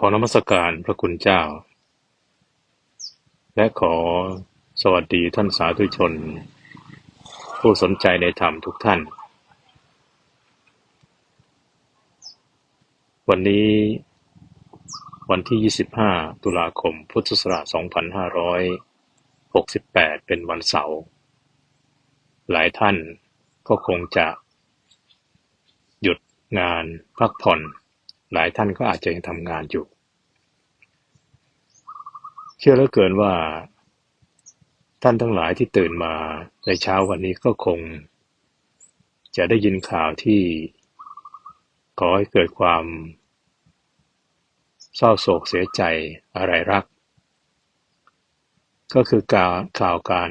ขอนมัสการพระคุณเจ้า และขอสวัสดีท่านสาธุชน ผู้สนใจในธรรมทุกท่าน วันนี้วันที่ 25 ตุลาคม พุทธศักราช 2568 เป็นวันเสาร์ หลายท่านก็คงจะหยุดงานพักผ่อน หลายท่านก็อาจจะยังทำงานอยู่ เชื่อเหลือเกินว่า ท่านทั้งหลายที่ตื่นมาในเช้าวันนี้ก็คง จะได้ยินข่าวที่ก่อให้เกิดความ เศร้าโศกเสียใจอะไรรัก ก็คือการข่าวการ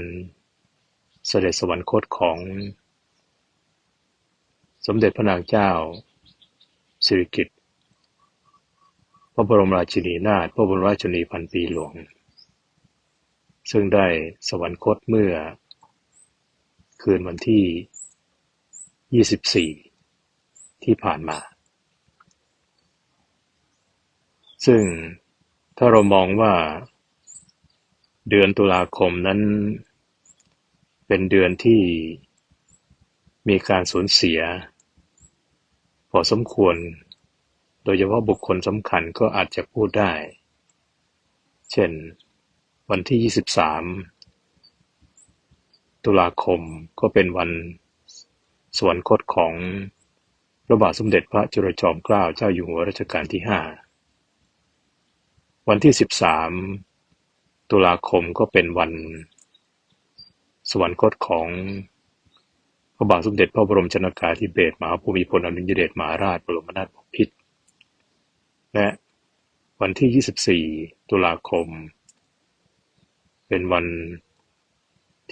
เสด็จสวรรคตของ สมเด็จพระนางเจ้าสิริกิติ์ พระบรมราชินีนาถพระบรมราชินีพันปีหลวง ซึ่งได้สวรรคตเมื่อ คืนวันที่ 24 ที่ผ่านมา ซึ่งถ้าเรามองว่าเดือนตุลาคมนั้น เป็นเดือนที่มีการสูญเสีย พอสมควร โดยเฉพาะบุคคลสำคัญก็อาจจะพูดได้ เช่น วันที่ 23 ตุลาคมก็เป็นวันสวรรคตของพระบาทสมเด็จพระจุลจอมเกล้าเจ้าอยู่หัวรัชกาลที่ 5 วันที่ 13 ตุลาคมก็เป็นวัน สวรรคตของพระบาทสมเด็จพระบรมชนากาธิเบศรมหาภูมิพลอดุลยเดชมหาราชบรมนาถบพิตร และวันที่24ตุลาคม เป็นวัน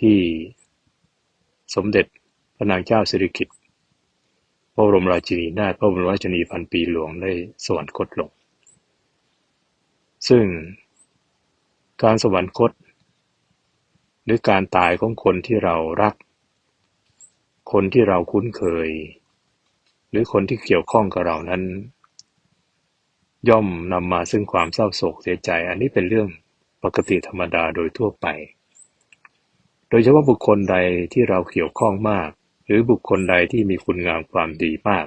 ที่สมเด็จพระนางเจ้าสิริกิติ์พระบรมราชินีนาถพระบรมราชินีพันปีหลวงได้สวรรคตลง ซึ่งการสวรรคต หรือการตายของคนที่เรารัก คนที่เราคุ้นเคย หรือคนที่เกี่ยวข้องกับเรานั้น ย่อมนำมาซึ่งความเศร้าโศกเสียใจ อันนี้เป็นเรื่องปกติธรรมดาโดยทั่วไป โดยเฉพาะบุคคลใดที่เราเกี่ยวข้องมาก หรือบุคคลใดที่มีคุณงามความดีมาก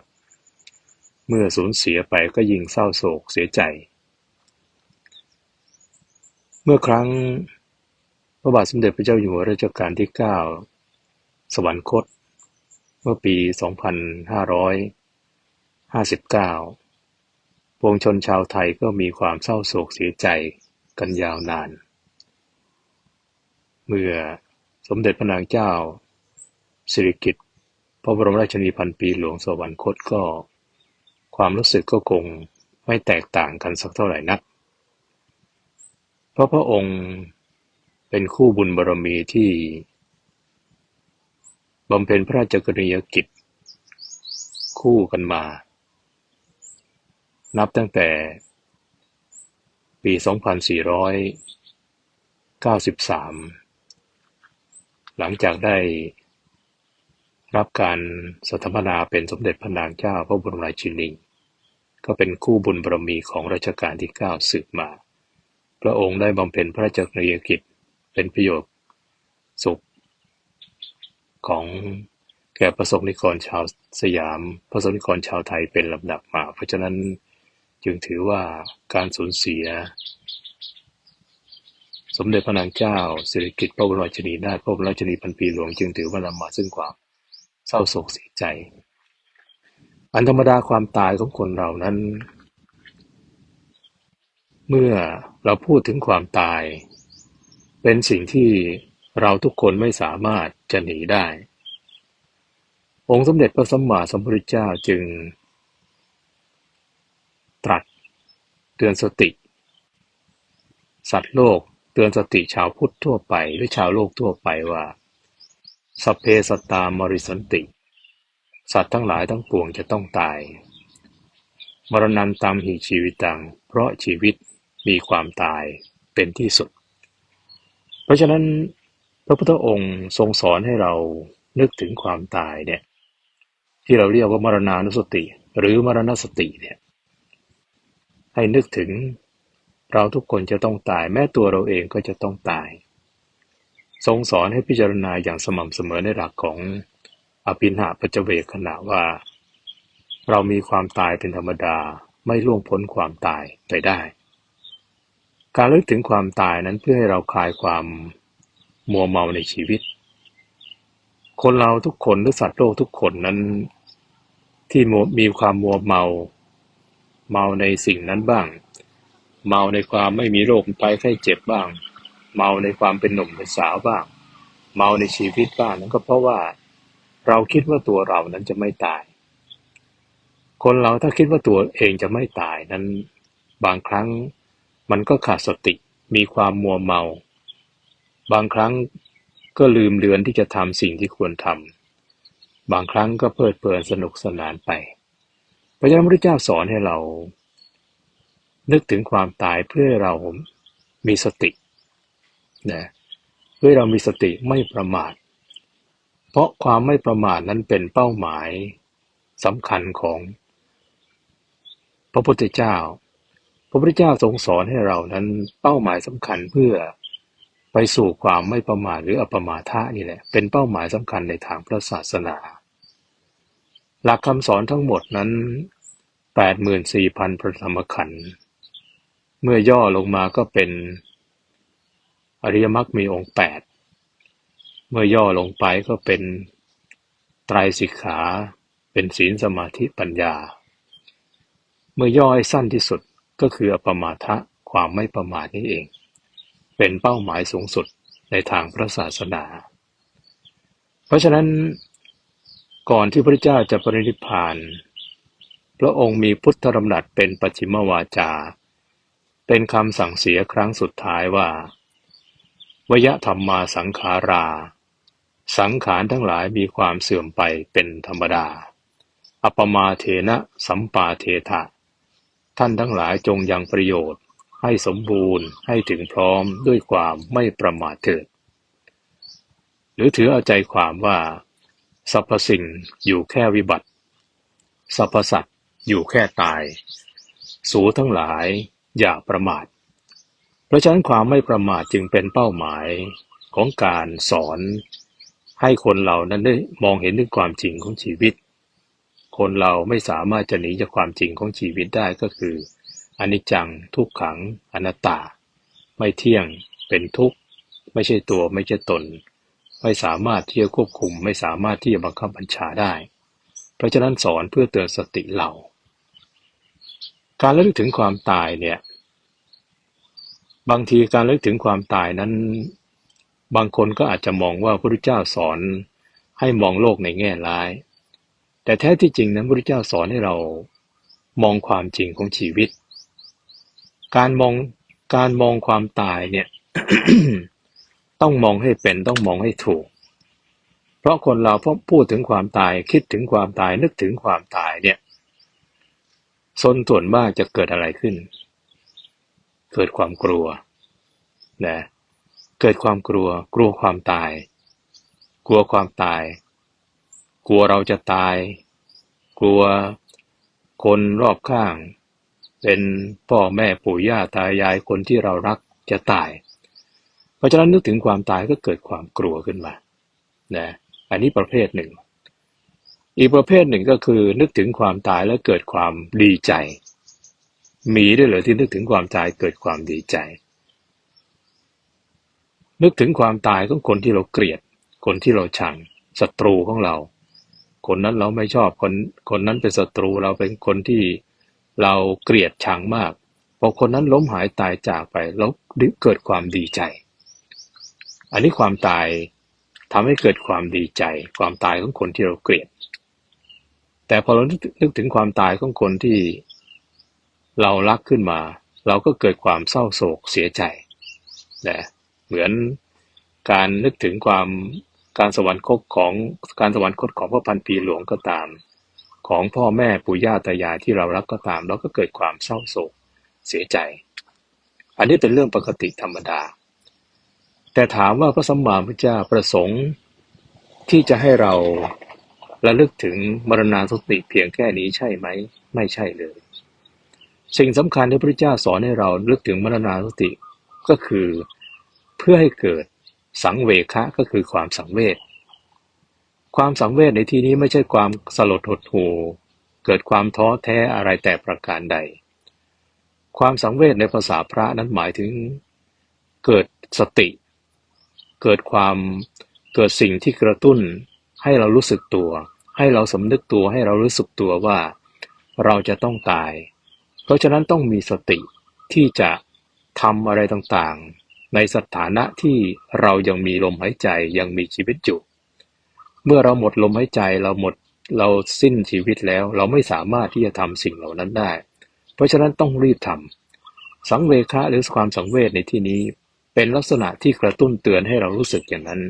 เมื่อสูญเสียไปก็ยิ่งเศร้าโศกเสียใจ เมื่อครั้งพระบาทสมเด็จพระเจ้าอยู่หัวรัชกาลที่ 9 สวรรคต เมื่อปี 2559 ปวงชนชาวไทยก็มีความเศร้าโศกเสียใจกันยาวนาน เมื่อสมเด็จพระนางเจ้า สิริกิติ์พระบรมราชินีพันปีหลวงสวรรคตก็ ความรู้สึกก็คงไม่แตกต่างกันสักเท่าไหร่นัก เพราะพระองค์เป็นคู่บุญบารมีที่บำเพ็ญพระราชกรณียกิจ คู่กันมา นับตั้งแต่ ปี2493หลังจากได้รับการสถาปนาเป็นสมเด็จพระนางเจ้าพระบรมราชินี ก็เป็นคู่บุญบารมีของรัชกาลที่9สืบมา พระองค์ได้บำเพ็ญพระราชกรณียกิจเป็นประโยชน์สุข ของแก่ประสบนิกรชาวสยาม ประสบนิกรชาวไทยเป็นลำดับมา เพราะฉะนั้น จึงถือว่าการสูญเสีย สมเด็จพระนางเจ้าสิริกิติ์พระบรมราชินีนาถพระบรมราชินีพันปีหลวงจึงถือว่านำมาซึ่งความเศร้าโศกเสียใจ อันธรรมดาความตายของคนเรานั้น เมื่อเราพูดถึงความตาย เป็นสิ่งที่เราทุกคนไม่สามารถจะหนีได้ องค์สมเด็จพระสัมมาสัมพุทธเจ้าจึงตรัส เตือนสติ สัตว์โลก เตือนสติชาวพุทธทั่วไป หรือชาวโลกทั่วไปว่าสัพเพสตามริสันติ สัตว์ทั้งหลายทั้งปวงจะต้องตาย มรณันตามหิชีวิตัง เพราะชีวิตมีความตายเป็นที่สุด เพราะฉะนั้นพระพุทธองค์ทรงสอนให้เรานึกถึงความตายเนี่ยที่เราเรียกว่ามรณานุสติ หรือมรณสติเนี่ย ให้นึกถึง เราทุกคนจะต้องตายแม้ตัวเราเองก็จะต้องตาย ทรงสอนให้พิจารณาอย่างสม่ำเสมอในหลักของอภินหาปัจเจเวกขณะว่า เรามีความตายเป็นธรรมดาไม่ล่วงพ้นความตายไปได้ การลึกถึงความตายนั้นเพื่อให้เราคลายความมัวเมาในชีวิต คนเราทุกคนหรือสัตว์โลกทุกคนนั้น ที่มีความมัวเมา เมาในสิ่งนั้นบ้าง เมาในความไม่มีโรคภัยไข้เจ็บบ้าง เมาในความเป็นหนุ่มเป็นสาวบ้าง เมาในชีวิตบ้างนั้นก็เพราะว่าเราคิดว่าตัวเรานั้นจะไม่ตาย คนเราถ้าคิดว่าตัวเองจะไม่ตายนั้นบางครั้งมันก็ขาดสติมีความมัวเมา บางครั้งก็ลืมเลือนที่จะทำสิ่งที่ควรทำบางครั้งก็เพลิดเพลินสนุกสนานไป พระเจ้าพระเจ้าสอนให้เรา นึกถึงความตายเพื่อเรามีสตินะเพื่อเรามีสติไม่ประมาท เพราะความไม่ประมาทนั้นเป็นเป้าหมายสำคัญของพระพุทธเจ้า พระพุทธเจ้าทรงสอนให้เรานั้นเป้าหมายสำคัญเพื่อไปสู่ความไม่ประมาทหรืออัปมาทะนี่แหละเป็นเป้าหมายสำคัญในทางพระศาสนา หลักคำสอนทั้งหมดนั้น 84,000 พระธรรมขันธ์เมื่อย่อลงมาก็เป็น อริยมรรคมีองค์แปดเมื่อย่อลงไปก็เป็นไตรสิกขา เป็นศีลสมาธิปัญญา เมื่อย่อให้สั้นที่สุดก็คืออปมาทะความไม่ประมาทนี่เอง เป็นเป้าหมายสูงสุดในทางพระศาสนา เพราะฉะนั้น ก่อนที่พระเจ้าจะปรินิพพาน พระองค์มีพุทธธรรมดัตเป็นปัจฉิมวาจา เป็นคำสั่งเสียครั้งสุดท้ายว่าวยธรรมมาสังขารา สังขารทั้งหลายมีความเสื่อมไปเป็นธรรมดาอัปมาเทนะสัมปาเทถะท่านทั้งหลายจงยังประโยชน์ ให้สมบูรณ์ให้ถึงพร้อมด้วยความไม่ประมาทเถิด หรือถือเอาใจความว่า สรรพสิ่งอยู่แค่วิบัติ สรรพสัตว์อยู่แค่ตาย สูทั้งหลายอย่าประมาท เพราะฉะนั้นความไม่ประมาทจึงเป็นเป้าหมายของการสอนให้คนเรานั้นได้มองเห็นถึงความจริงของชีวิต คนเราไม่สามารถจะหนีจากความจริงของชีวิตได้ก็คืออนิจจังทุกขังอนัตตา ไม่เที่ยงเป็นทุกข์ ไม่ใช่ตัวไม่ใช่ตน ไม่สามารถที่จะควบคุม ไม่สามารถที่จะบังคับบัญชาได้ เพราะฉะนั้นสอนเพื่อเตือนสติเรา การระลึกถึงความตายเนี่ย บางทีการระลึกถึงความตายนั้น บางคนก็อาจจะมองว่าพระพุทธเจ้าสอนให้มองโลกในแง่ร้าย แต่แท้ที่จริงนั้นพระพุทธเจ้าสอนให้เรามองความจริงของชีวิต การมองการมองความตายเนี่ย ต้องมองให้เป็นต้องมองให้ถูก เพราะคนเราพอพูดถึงความตายคิดถึงความตายนึกถึงความตายเนี่ยสนส่วนมากจะเกิดอะไรขึ้น เกิดความกลัวนะเกิดความกลัว กลัวความตาย กลัวความตาย กลัวเราจะตาย กลัวคนรอบข้าง เป็นพ่อแม่ปู่ย่าตายายคนที่เรารักจะตาย เพราะฉะนั้นนึกถึงความตายก็เกิดความกลัวขึ้นมานะอันนี้ประเภทหนึ่ง อีกประเภทหนึ่งก็คือนึกถึงความตายแล้วเกิดความดีใจ มีด้วยเหรอที่นึกถึงความตายเกิดความดีใจ นึกถึงความตายของคนที่เราเกลียด คนที่เราชังศัตรูของเรา คนนั้นเราไม่ชอบคนคนนั้นเป็นศัตรูเราเป็นคนที่เราเกลียดชังมากพอคนนั้นล้มหายตายจากไปแล้วเกิดความดีใจ อันนี้ความตายทำให้เกิดความดีใจ ความตายของคนที่เราเกลียด แต่พอเรานึกถึงความตายของคนที่เรารักขึ้นมา เราก็เกิดความเศร้าโศกเสียใจนะเหมือนการนึกถึงความการสวรรคตของการสวรรคตของพระพันปีหลวงก็ตาม ของพ่อแม่ปู่ย่าตายายที่เรารักก็ตาม เราก็เกิดความเศร้าโศกเสียใจ อันนี้เป็นเรื่องปกติธรรมดา แต่ถามว่าพระสัมมาสัมพุทธเจ้าประสงค์ ที่จะให้เราระลึกถึงมรณาสติเพียงแค่นี้ใช่ไหม ไม่ใช่เลย สิ่งสำคัญที่พระเจ้าสอนให้เราลึกถึงมรณาสติก็คือเพื่อให้เกิดสังเวคะก็คือความสังเวชความสังเวชในที่นี้ไม่ใช่ความสลดหดหู่เกิดความท้อแท้อะไรแต่ประการใด ความสังเวชในภาษาพระนั้นหมายถึงเกิดสติ เกิดความเกิดสิ่งที่กระตุ้น ให้เรารู้สึกตัว ให้เราสำนึกตัวให้เรารู้สึกตัวว่า เราจะต้องตาย เพราะฉะนั้นต้องมีสติที่จะทำอะไรต่างๆ ในสถานะที่เรายังมีลมหายใจยังมีชีวิตอยู่ เมื่อเราหมดลมหายใจเราหมดเราสิ้นชีวิตแล้ว เราไม่สามารถที่จะทำสิ่งเหล่านั้นได้ เพราะฉะนั้นต้องรีบทำสังเวคะหรือความสังเวชในที่นี้ เป็นลักษณะที่กระตุ้นเตือนให้เรารู้สึกอย่างนั้น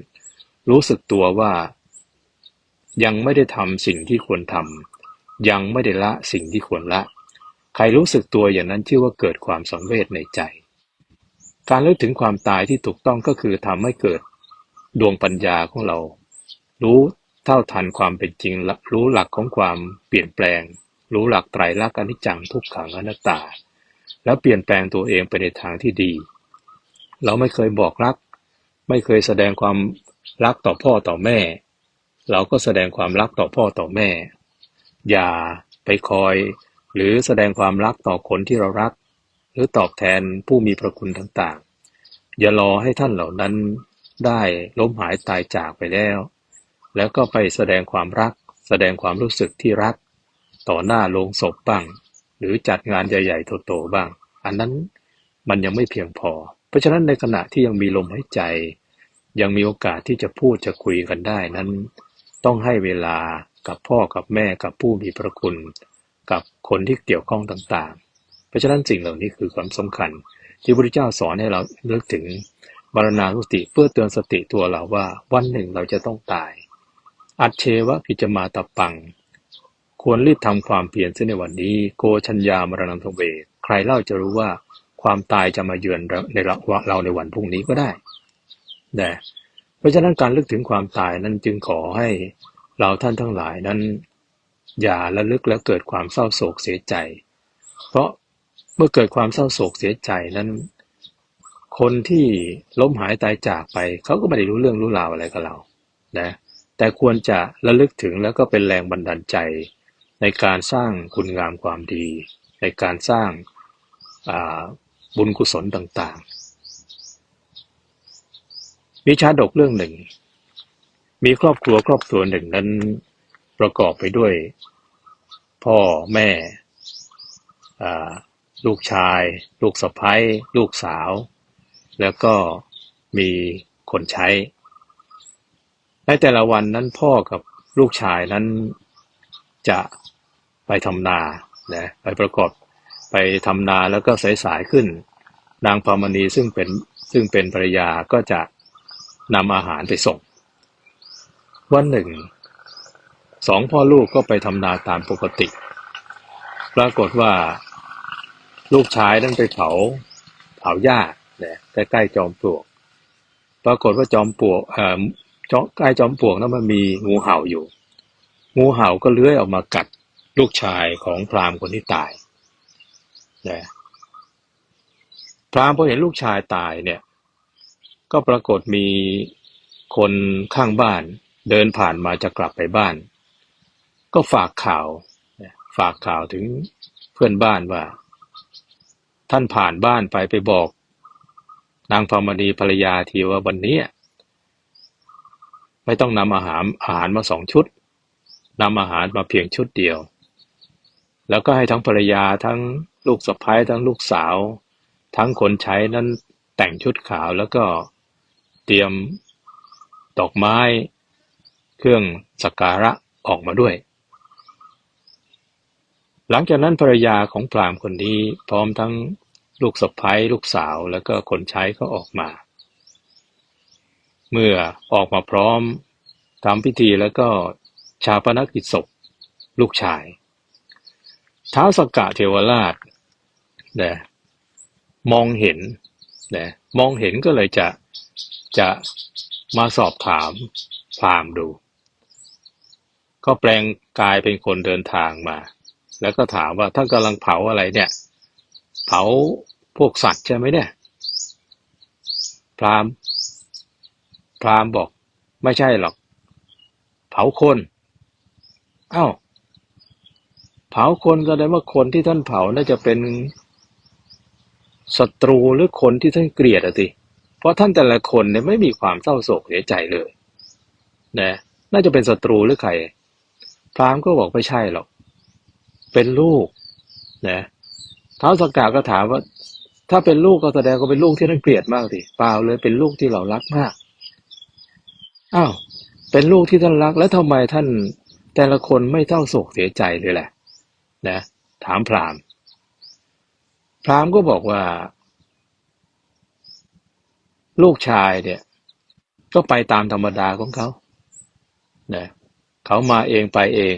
รู้สึกตัวว่า ยังไม่ได้ทำสิ่งที่ควรทำยังไม่ได้ละสิ่งที่ควรละ ใครรู้สึกตัวอย่างนั้นชื่อว่าเกิดความสังเวชในใจ การเลิกถึงความตายที่ถูกต้องก็คือทำให้เกิดดวงปัญญาของเรา รู้เท่าทันความเป็นจริง รู้หลักของความเปลี่ยนแปลง รู้หลักไตรลักษณ์อนิจจังทุกขังอนัตตา แล้วเปลี่ยนแปลงตัวเองไปในทางที่ดี เราไม่เคยบอกรัก ไม่เคยแสดงความรักต่อพ่อต่อแม่ เราก็แสดงความรักต่อพ่อต่อแม่ อย่าไปคอย หรือแสดงความรักต่อคนที่เรารัก หรือตอบแทนผู้มีพระคุณต่างๆ อย่ารอให้ท่านเหล่านั้นได้ล้มหายตายจากไปแล้ว แล้วก็ไปแสดงความรัก แสดงความรู้สึกที่รัก ต่อหน้าโลงศพบ้าง หรือจัดงานใหญ่ๆโตๆบ้าง อันนั้นมันยังไม่เพียงพอ เพราะฉะนั้นในขณะที่ยังมีลมหายใจ ยังมีโอกาสที่จะพูดจะคุยกันได้นั้น ต้องให้เวลากับพ่อกับแม่กับผู้มีพระคุณ กับคนที่เกี่ยวข้องต่างๆ เพราะฉะนั้นสิ่งเหล่านี้คือความสำคัญ ที่พระพุทธเจ้าสอนให้เราเลิกถึงมรณานุสติเพื่อเตือนสติตัวเราว่าวันหนึ่งเราจะต้องตาย อัจเชวะกิจมาตปัง ควรรีบทำความเพียรเสียในวันนี้ โกชัญญามรณังทเวใครเล่าจะรู้ว่า ความตายจะมาเยือนในเราในวันพรุ่งนี้ก็ได้นะเพราะฉะนั้นการลึกถึงความตายนั้นจึงขอให้เราท่านทั้งหลายนั้น อย่าละลึกแล้วเกิดความเศร้าโศกเสียใจ เพราะเมื่อเกิดความเศร้าโศกเสียใจนั้น คนที่ล้มหายตายจากไป เขาก็ไม่ได้รู้เรื่องรู้ราวอะไรกับเรานะแต่ควรจะระลึกถึงแล้วก็เป็นแรงบันดาลใจ ในการสร้างคุณงามความดี ในการสร้าง บุญกุศลต่างๆ มีชาดกเรื่องหนึ่ง มีครอบครัวครอบครัวหนึ่งนั้นประกอบไปด้วย พ่อแม่ลูกชาย ลูกสะใภ้ลูกสาว แล้วก็มีคนใช้ ในแต่ละวันนั้นพ่อกับลูกชายนั้นจะไปทำนานะไปประกอบ ไปทำนาแล้วก็สายๆขึ้น นางพามณีซึ่งเป็นซึ่งเป็นภรรยาก็จะนำอาหารไปส่ง วันหนึ่งสองพ่อลูกก็ไปทำนาตามปกติ ปรากฏว่าลูกชายนั้นไปเผาเผาหญ้าเนี่ยใกล้ๆจอมปลวก ปรากฏว่าจอมปลวกจาะใกล้จอมปลวกนั้นมันมีงูเห่าอยู่ งูเห่าก็เลื้อยออกมากัดลูกชายของพราหมณ์คนที่ตาย นะพรามพอเห็นลูกชายตายเนี่ย ก็ปรากฏมีคนข้างบ้าน เดินผ่านมาจะกลับไปบ้าน ก็ฝากข่าวฝากข่าวถึงเพื่อนบ้านว่า ท่านผ่านบ้านไปไปบอก นางพมณีภรรยาทีว่าวันนี้ไม่ต้องนำอาหารอาหารมาสองชุดนำอาหารมาเพียงชุดเดียว แล้วก็ให้ทั้งภรรยาทั้ง ลูกสะพ้ายทั้งลูกสาว ทั้งคนใช้นั้นแต่งชุดขาวแล้วก็เตรียมดอกไม้ เครื่องสักการะออกมาด้วย หลังจากนั้นภรรยาของพรามคนนี้พร้อมทั้งลูกสะพ้ายลูกสาวแล้วก็คนใช้ก็ออกมา เมื่อออกมาพร้อมทำพิธีแล้วก็ชาปนกิจศพลูกชายเท้าสกกะเทวราช นะมองเห็นนะมองเห็นก็เลยจะจะมาสอบถามพรามดู ก็แปลงกายเป็นคนเดินทางมา แล้วก็ถามว่าท่านกำลังเผาอะไรเนี่ย เผาพวกสัตว์ใช่ไหมเนี่ย พราหมณ์ พราหมณ์บอกไม่ใช่หรอก เผาคนอ้าวเผาคนแสดงว่าคนที่ท่านเผาน่าจะเป็น ศัตรูหรือคนที่ท่านเกลียดอะสิ เพราะท่านแต่ละคนเนี่ยไม่มีความเศร้าโศกเสียใจเลยนะน่าจะเป็นศัตรูหรือใครพราหมณ์ก็บอกไม่ใช่หรอก เป็นลูกนะท้าวสกกาก็ถามว่า ถ้าเป็นลูกก็แสดงว่าเป็นลูกที่ท่านเกลียดมากสิเปล่าเลยเป็นลูกที่เรารักมากอ้าวเป็นลูกที่ท่านรัก แล้วทำไมท่านแต่ละคนไม่เศร้าโศกเสียใจเลยแหละนะถามพราหมณ์ พราหมณ์ก็บอกว่า ลูกชายเนี่ย ก็ไปตามธรรมดาของเขานะเขามาเองไปเอง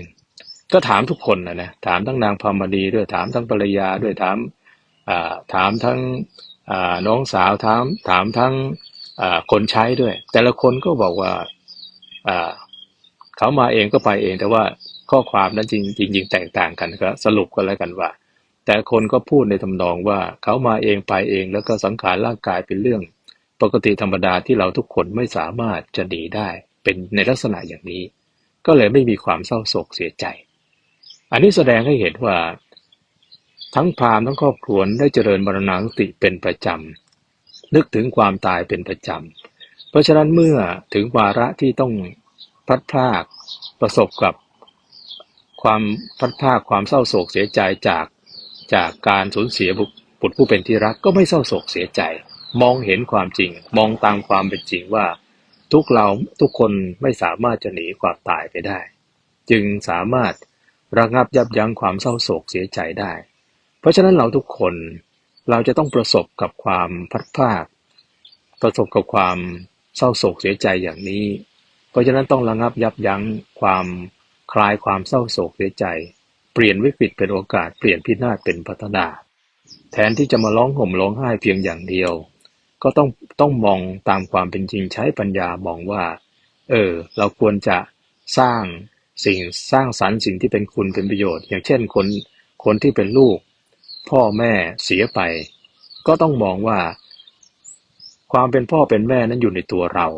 ก็ถามทุกคนนะนะถามทั้งนางพามณีด้วยถามทั้งภรรยาด้วยถามถามทั้งน้องสาวถามถามทั้งคนใช้ด้วย แต่ละคนก็บอกว่าเขามาเองก็ไปเองแต่ว่าข้อความนั้นจริงจริงแตกต่างกันก็สรุปกันแล้วกันว่า แต่คนก็พูดในทำนองว่าเขามาเองไปเองแล้วก็สังขารร่างกายเป็นเรื่อง ปกติธรรมดาที่เราทุกคนไม่สามารถจะหนีได้เป็นในลักษณะอย่างนี้ ก็เลยไม่มีความเศร้าโศกเสียใจ อันนี้แสดงให้เห็นว่า ทั้งพราหมณ์ทั้งครอบครัวได้เจริญมรณาสติเป็นประจำนึกถึงความตายเป็นประจำเพราะฉะนั้นเมื่อถึงวาระที่ต้องพัดพลากประสบกับความพัดพลากความเศร้าโศกเสียใจจาก จากการสูญเสียบุตรผู้เป็นที่รักก็ไม่เศร้าโศกเสียใจ มองเห็นความจริง มองตามความเป็นจริงว่า ทุกเราทุกคนไม่สามารถจะหนีความตายไปได้ จึงสามารถระงับยับยั้งความเศร้าโศกเสียใจได้ เพราะฉะนั้นเราทุกคนเราจะต้องประสบกับความพัดพาดประสบกับความเศร้าโศกเสียใจอย่างนี้ เพราะฉะนั้นต้องระงับยับยั้งความคลายความเศร้าโศกเสียใจ ปลี่ยนวิกฤตเป็นโอกาสเปลี่ยนพินาศเป็นพัฒนา แทนที่จะมาร้องห่มร้องไห้เพียงอย่างเดียว ก็ต้องต้องมองตามความเป็นจริงใช้ปัญญามองว่า เออ เราควรจะสร้างสิ่งสร้างสรรค์สิ่งที่เป็นคุณเป็นประโยชน์ อย่างเช่นคนคนที่เป็นลูก พ่อแม่เสียไป ก็ต้องมองว่า ความเป็นพ่อเป็นแม่นั้นอยู่ในตัวเรา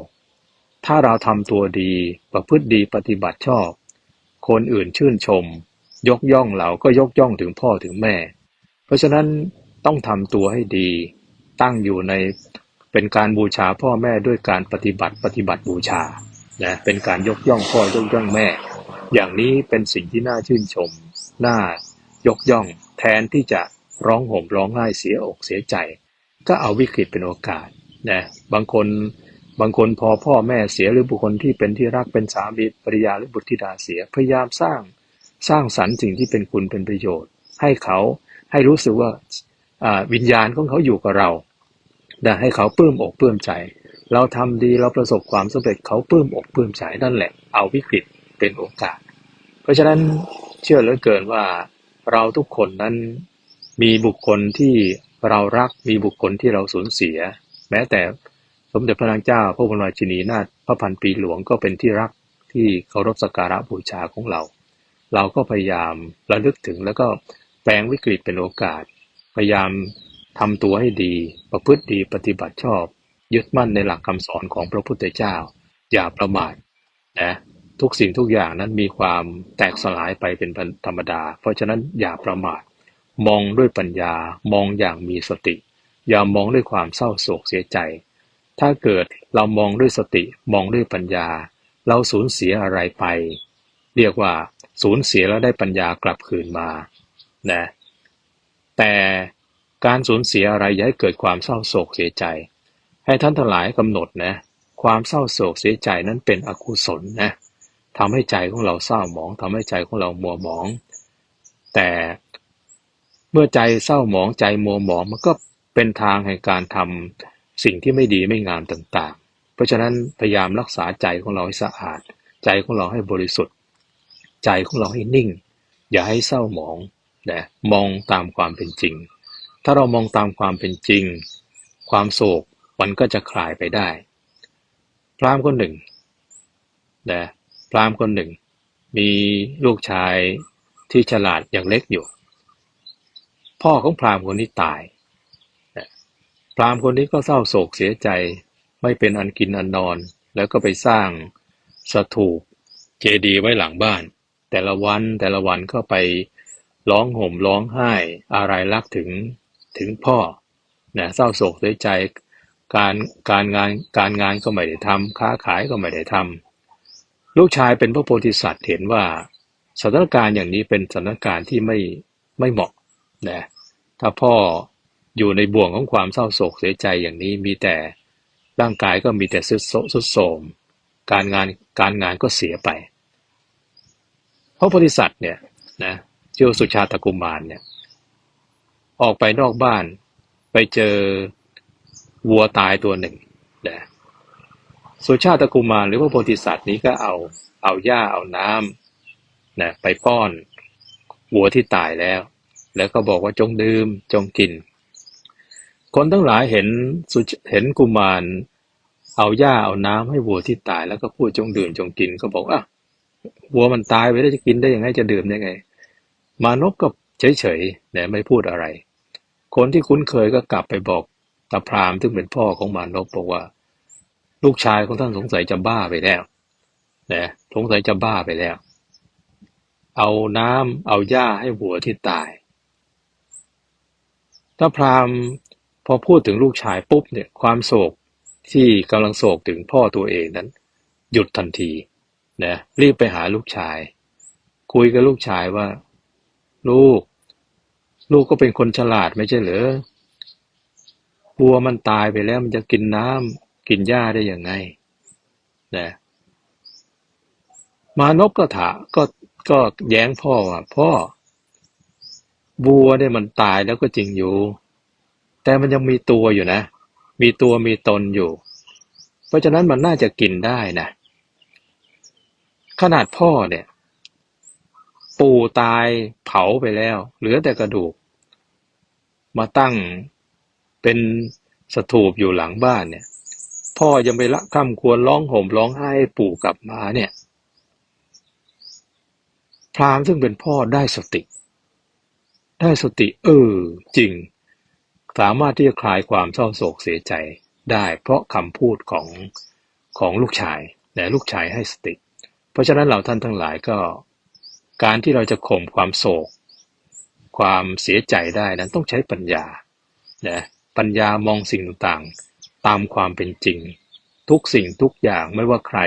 ถ้าเราทำตัวดีประพฤติดีปฏิบัติชอบ คนอื่นชื่นชม ยกย่องเราก็ยกย่องถึงพ่อถึงแม่ เพราะฉะนั้นต้องทำตัวให้ดี ตั้งอยู่ในเป็นการบูชาพ่อแม่ด้วยการปฏิบัติปฏิบัติบูชานะเป็นการยกย่องพ่อยกย่องแม่ อย่างนี้เป็นสิ่งที่น่าชื่นชม น่ายกย่อง แทนที่จะร้องห่มร้องไห้เสียอกเสียใจ ก็เอาวิกฤตเป็นโอกาสนะบางคนบางคนพอพ่อแม่เสียหรือบุคคลที่เป็นที่รักเป็นสามีภรรยาหรือบุตรธิดาเสียพยายามสร้าง สร้างสรรค์สิ่งที่เป็นคุณเป็นประโยชน์ ให้เขาให้รู้สึกว่าวิญญาณของเขาอยู่กับเราได้ให้เขาปลื้มอกปลื้มใจ เราทำดีเราประสบความสำเร็จเขาปลื้มอกปลื้มใจนั่นแหละ เอาวิกฤตเป็นโอกาส เพราะฉะนั้นเชื่อเหลือเกินว่าเราทุกคนนั้นมีบุคคลที่เรารักมีบุคคลที่เราสูญเสีย แม้แต่สมเด็จพระนางเจ้าพระบรมราชินีนาถพระพันปีหลวงก็เป็นที่รักที่เคารพสักการะบูชาของเรา เราก็พยายามระลึกถึงแล้วก็แปลงวิกฤตเป็นโอกาส พยายามทำตัวให้ดี ประพฤติดีปฏิบัติชอบ ยึดมั่นในหลักคำสอนของพระพุทธเจ้า อย่าประมาทนะทุกสิ่งทุกอย่างนั้นมีความแตกสลายไปเป็นธรรมดา เพราะฉะนั้นอย่าประมาท มองด้วยปัญญามองอย่างมีสติ อย่ามองด้วยความเศร้าโศกเสียใจ ถ้าเกิดเรามองด้วยสติมองด้วยปัญญา เราสูญเสียอะไรไป เรียกว่า สูญเสียแล้วได้ปัญญากลับคืนมานะแต่การสูญเสียอะไรอย่าให้เกิดความเศร้าโศกเสียใจ ให้ท่านทั้งหลายกำหนดนะความเศร้าโศกเสียใจนั้นเป็นอกุศลนะทำให้ใจของเราเศร้าหมองทำให้ใจของเรามัวหมอง แต่เมื่อใจเศร้าหมองใจมัวหมองมันก็เป็นทางแห่งการทำสิ่งที่ไม่ดีไม่งามต่างๆ เพราะฉะนั้นพยายามรักษาใจของเราให้สะอาด ใจของเราให้บริสุทธิ์ ใจของเราให้นิ่ง อย่าให้เศร้าหมองนะมองตามความเป็นจริง ถ้าเรามองตามความเป็นจริง ความโศกมันก็จะคลายไปได้ พรามคนหนึ่งนะพรามคนหนึ่ง มีลูกชายที่ฉลาดอย่างเล็กอยู่ พ่อของพราหมณ์คนนี้ตายนะพราหมณ์คนนี้ก็เศร้าโศกเสียใจ ไม่เป็นอันกินอันนอน แล้วก็ไปสร้างสถูปเจดีย์ไว้หลังบ้าน แต่ละวันแต่ละวันก็ไปร้องห่มร้องไห้อะไรรักถึงถึงพ่อนะเศร้าโศกเสียใจการการงานการงานก็ไม่ได้ทำค้าขายก็ไม่ได้ทำลูกชายเป็นพระโพธิสัตว์เห็นว่าสถานการณ์อย่างนี้เป็นสถานการณ์ที่ไม่ไม่เหมาะนะถ้าพ่ออยู่ในบ่วงของความเศร้าโศกเสียใจอย่างนี้มีแต่ร่างกายก็มีแต่สุดโทมการงานการงานก็เสียไป พระโพธิสัตว์เนี่ยนะชื่อสุชาตกุมารเนี่ย ออกไปนอกบ้าน ไปเจอวัวตายตัวหนึ่งนะสุชาติกุมารหรือพระโพธิสัตว์นี้ก็เอาเอาหญ้าเอาน้ำนะไปป้อนวัวที่ตายแล้ว แล้วก็บอกว่าจงดื่มจงกิน คนทั้งหลายเห็นสุเห็นกุมาร เอาหญ้าเอาน้ำให้วัวที่ตายแล้วก็พูดจงดื่มจงกินก็บอกอะ วัวมันตายไปแล้วจะกินได้ยังไงจะดื่มได้ไง มานพก็เฉยๆเนี่ยไม่พูดอะไร คนที่คุ้นเคยก็กลับไปบอกตาพรามซึ่งเป็นพ่อของมานพบอกว่า ลูกชายของท่านสงสัยจะบ้าไปแล้วนะสงสัยจะบ้าไปแล้ว เอาน้ำเอาหญ้าให้หัวที่ตายตาพรามพอพูดถึงลูกชายปุ๊บเนี่ยความโศกที่กำลังโศกถึงพ่อตัวเองนั้น หยุดทันที นะรีบไปหาลูกชาย คุยกับลูกชายว่า ลูก ลูกก็เป็นคนฉลาดไม่ใช่เหรอวัวมันตายไปแล้วมันจะกินน้ำกินหญ้าได้ยังไงนะมานพก็ถาก็ก็แย้งพ่อว่าพ่อวัวเนี่ยมันตายแล้วก็จริงอยู่ แต่มันยังมีตัวอยู่นะ มีตัวมีตนอยู่ เพราะฉะนั้นมันน่าจะกินได้นะ ขนาดพ่อเนี่ย ปู่ตายเผาไปแล้ว เหลือแต่กระดูก มาตั้งเป็นสถูปอยู่หลังบ้านเนี่ย พ่อยังไปละคำควรร้องห่มร้องไห้ปู่กลับมาเนี่ย พรามซึ่งเป็นพ่อได้สติ ได้สติ เออ จริง สามารถที่จะคลายความเศร้าโศกเสียใจได้ เพราะคำพูดของของลูกชายแต่ลูกชายให้สติ เพราะฉะนั้นเราท่านทั้งหลายก็ การที่เราจะข่มความโศก ความเสียใจได้นั้นต้องใช้ปัญญานะปัญญามองสิ่งต่างๆ ตามความเป็นจริง ทุกสิ่งทุกอย่างไม่ว่าใคร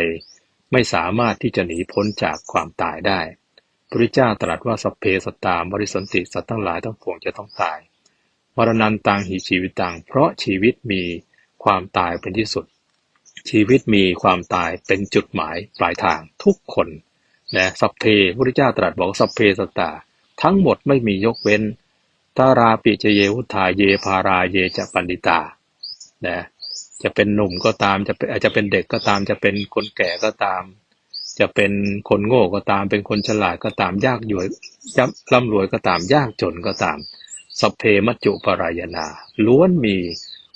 ไม่สามารถที่จะหนีพ้นจากความตายได้พระเจ้าตรัสว่าสัพเพสตามบริสันติสัตว์ทั้งหลายทั้งปวงจะต้องตายมรณันตังหิชีวิตตังเพราะชีวิตมีความตายเป็นที่สุด ชีวิตมีความตายเป็นจุดหมายปลายทางทุกคนนะสัพเพพระเจ้าตรัสบอกสัพเพสตา ทั้งหมดไม่มียกเว้นตาราปิเจเยวุธาเยพาราเยจะปันิตานะจะเป็นหนุ่มก็ตามจะเปอาจจะเป็นเด็กก็ตามจะเป็นคนแก่ก็ตาม จะเป็นคนโง่ก็ตาม เป็นคนฉลาดก็ตามยากอยู่ยัร่ำรวยก็ตามยากจนก็ตาม สัพเพมัจจุปรายนาล้วนมี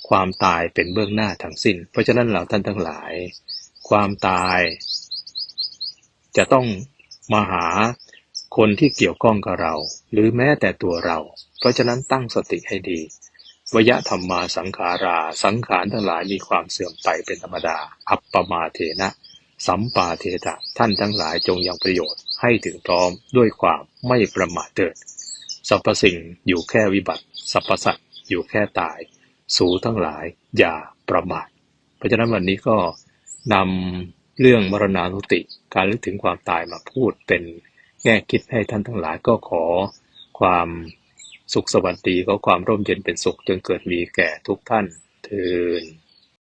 ความตายเป็นเบื้องหน้าทั้งสิ้น เพราะฉะนั้นเราท่านทั้งหลาย ความตาย จะต้องมาหาคนที่เกี่ยวข้องกับเรา หรือแม้แต่ตัวเรา เพราะฉะนั้นตั้งสติให้ดีวยะธรรมมาสังขารา สังขารทั้งหลายมีความเสื่อมไปเป็นธรรมดา อัปปมาเทนะ สัมปาเทตะท่านทั้งหลายจงยังประโยชน์ให้ถึงพร้อมด้วยความไม่ประมาทเถิดสรรพสิ่งอยู่แค่วิบัติสรรพสัตว์อยู่แค่ตาย สูทั้งหลายอย่าประมาทเพราะฉะนั้นวันนี้ก็นำเรื่องมรณานุติ การลึกถึงความตายมาพูดเป็นแง่คิดให้ท่านทั้งหลายก็ขอความสุขสวัสดีขอความร่มเย็นเป็นสุขจนเกิดมีแก่ทุกท่านเทิน